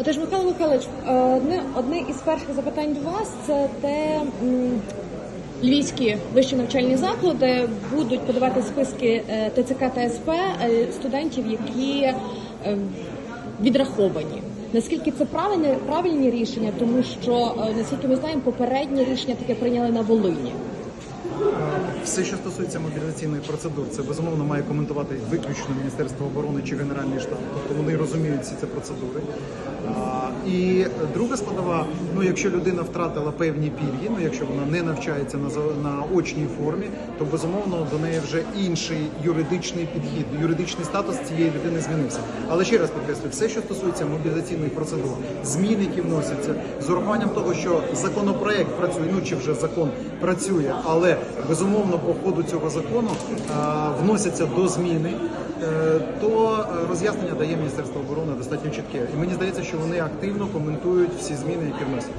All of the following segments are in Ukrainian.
Отож, Михайло Михайлович, е, одне, одне із перших запитань до вас це те. Львівські вищі навчальні заклади будуть подавати списки е, ТЦК та СП е, студентів, які відраховані. Наскільки це правильне правильні рішення, тому що наскільки ми знаємо, попереднє рішення таке прийняли на Волині. Все, що стосується мобілізаційних процедур, це безумовно має коментувати виключно Міністерство оборони чи Генеральний штаб. Тобто вони розуміють всі ці процедури. І друга складова, ну якщо людина втратила певні пільги, ну якщо вона не навчається на на очній формі, то безумовно до неї вже інший юридичний підхід, юридичний статус цієї людини змінився. Але ще раз підкреслю, все, що стосується мобілізаційних процедур, змін, які вносяться, з урахуванням того, що законопроект працює, ну чи вже закон працює, але безумовно по ходу цього закону вносяться до зміни. е, То е, роз'яснення дає Міністерство оборони достатньо чітке, і мені здається, що вони активно коментують всі зміни, які вносять.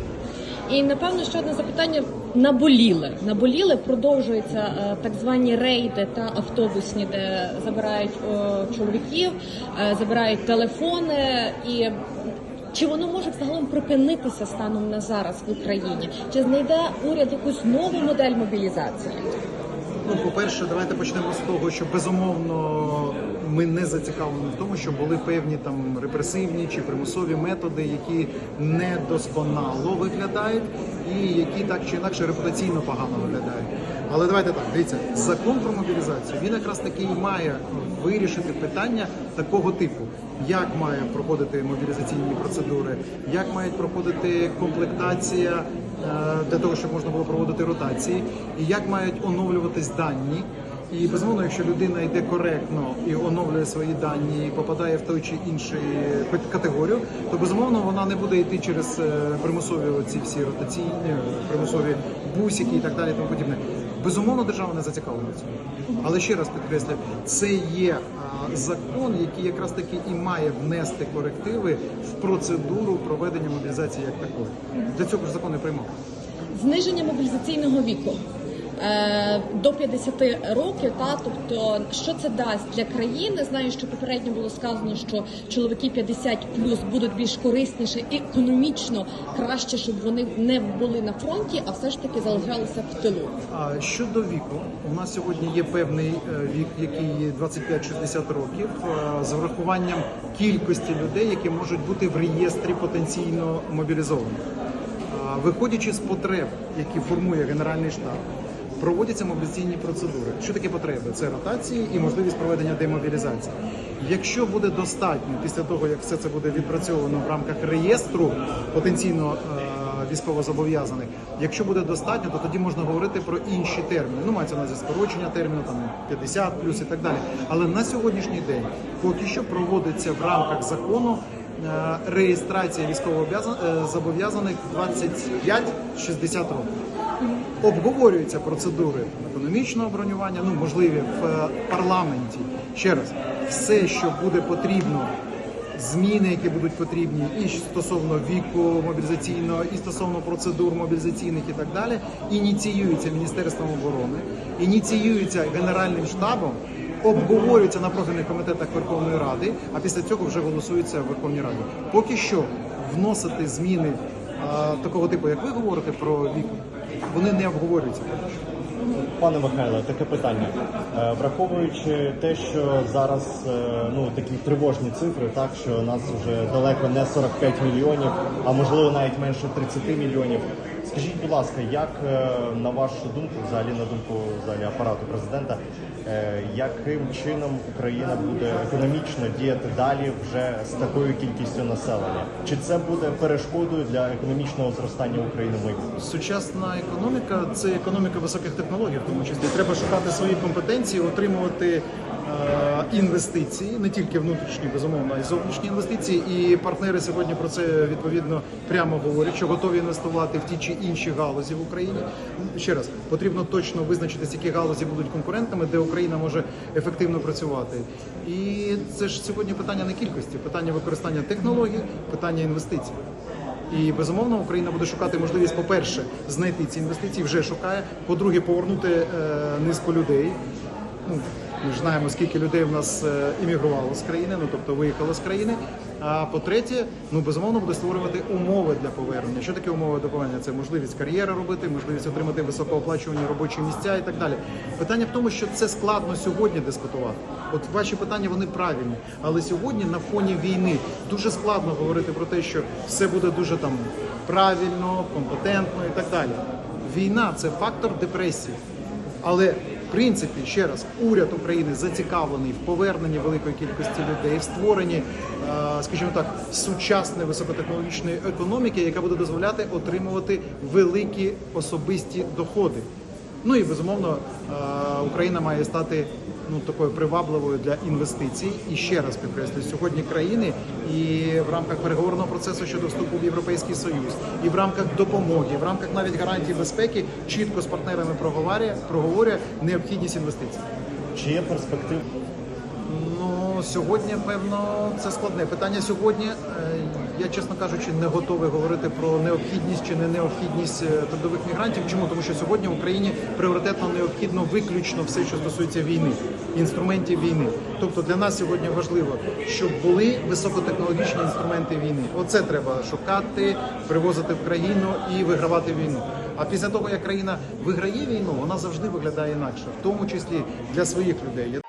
І напевно ще одне запитання наболіле. Наболіле продовжуються е, так звані рейди та автобусні, де забирають е, чоловіків, е, забирають телефони і. Чи воно може загалом припинитися станом на зараз в Україні? Чи знайде уряд якусь нову модель мобілізації? Ну, по-перше, давайте почнемо з того, що безумовно ми не зацікавлені в тому, що були певні там репресивні чи примусові методи, які недосконало виглядають, і які так чи інакше репутаційно погано виглядають. Але давайте так, дивіться, закон про мобілізацію він якраз таки і має вирішити питання такого типу, як має проходити мобілізаційні процедури, як мають проходити комплектація е, для того, щоб можна було проводити ротації, і як мають оновлюватись дані. І безумовно, якщо людина йде коректно і оновлює свої дані, і попадає в той чи інший категорію, то безумовно вона не буде йти через е, примусові ці всі ротаційні, е, примусові бусики і так далі. Тому подібне. Безумовно, держава не зацікавлена в цьому. Але ще раз підкреслюю, це є закон, який якраз таки і має внести корективи в процедуру проведення мобілізації як такої. Для цього ж закон не приймав. Зниження мобілізаційного віку до 50 років, та тобто, що це дасть для країни? Знаю, що попередньо було сказано, що чоловіки 50 плюс будуть більш корисніші і економічно краще, щоб вони не були на фронті, а все ж таки залишалися в тилу. А щодо віку, у нас сьогодні є певний е, вік, який є 25-60 років, е, з врахуванням кількості людей, які можуть бути в реєстрі потенційно мобілізованих. Виходячи з потреб, які формує Генеральний штаб, проводяться мобілізаційні процедури. Що таке потреби? Це ротації і можливість проведення демобілізації. Якщо буде достатньо після того, як все це буде відпрацьовано в рамках реєстру потенційно е, військовозобов'язаних. Якщо буде достатньо, то тоді можна говорити про інші терміни. Ну, мається на увазі скорочення терміну, там 50 плюс і так далі. Але на сьогоднішній день поки що проводиться в рамках закону е, реєстрація військовозобов'язаних 25-60 років. Обговорюються процедури економічного бронювання, ну можливі в е, парламенті. Ще раз, все, що буде потрібно зміни, які будуть потрібні, і стосовно віку мобілізаційного, і стосовно процедур мобілізаційних і так далі, ініціюються Міністерством оборони, ініціюються Генеральним штабом, обговорюються на профільних комітетах Верховної Ради, а після цього вже голосуються в Верховній Раді. Поки що вносити зміни а, такого типу, як ви говорите про вік, вони не обговорюються. Пане Михайле, таке питання. Е, Враховуючи те, що зараз е, ну такі тривожні цифри, так що нас вже далеко не 45 мільйонів, а можливо навіть менше 30 мільйонів. Скажіть, будь ласка, як е, на вашу думку, взагалі на думку взагалі апарату президента, е, яким чином Україна буде економічно діяти далі вже з такою кількістю населення? Чи це буде перешкодою для економічного зростання України майбутньому? Сучасна економіка це економіка високих технологій, в тому числі треба шукати свої компетенції, отримувати е, інвестиції, не тільки внутрішні, безумовно, а й зовнішні інвестиції. І партнери сьогодні про це відповідно прямо говорять, що готові інвестувати в ті чи інші галузі в Україні. Ще раз потрібно точно визначитися, які галузі будуть конкурентами, де Україна може ефективно працювати. І це ж сьогодні питання не кількості, питання використання технологій, питання інвестицій. І безумовно Україна буде шукати можливість, по-перше, знайти ці інвестиції, вже шукає. По-друге, повернути е, низку людей. Ну, ми ж знаємо, скільки людей в нас е, іммігрувало з країни, ну тобто виїхало з країни. А по-третє, ну безумовно буде створювати умови для повернення. Що таке умови до повернення? Це можливість кар'єри робити, можливість отримати високооплачувані робочі місця і так далі. Питання в тому, що це складно сьогодні дискутувати. От ваші питання вони правильні, але сьогодні на фоні війни дуже складно говорити про те, що все буде дуже там правильно, компетентно і так далі. Війна це фактор депресії. Але принципі, ще раз, уряд України зацікавлений в поверненні великої кількості людей, в створенні, е, скажімо так, сучасної високотехнологічної економіки, яка буде дозволяти отримувати великі особисті доходи. Ну і безумовно, е, Україна має стати ну такою привабливою для інвестицій. І ще раз підкреслюю, сьогодні країни і в рамках переговорного процесу щодо вступу в Європейський Союз, і в рамках допомоги, і в рамках навіть гарантій безпеки чітко з партнерами проговорює, проговорює необхідність інвестицій. Чи є перспектива? Ну сьогодні, певно, це складне питання. Сьогодні е, я, чесно кажучи, не готовий говорити про необхідність чи не необхідність е, трудових мігрантів. Чому тому, що сьогодні в Україні пріоритетно необхідно виключно все, що стосується війни, інструментів війни. Тобто для нас сьогодні важливо, щоб були високотехнологічні інструменти війни. Оце треба шукати, привозити в країну і вигравати війну. А після того, як країна виграє війну, вона завжди виглядає інакше, в тому числі для своїх людей.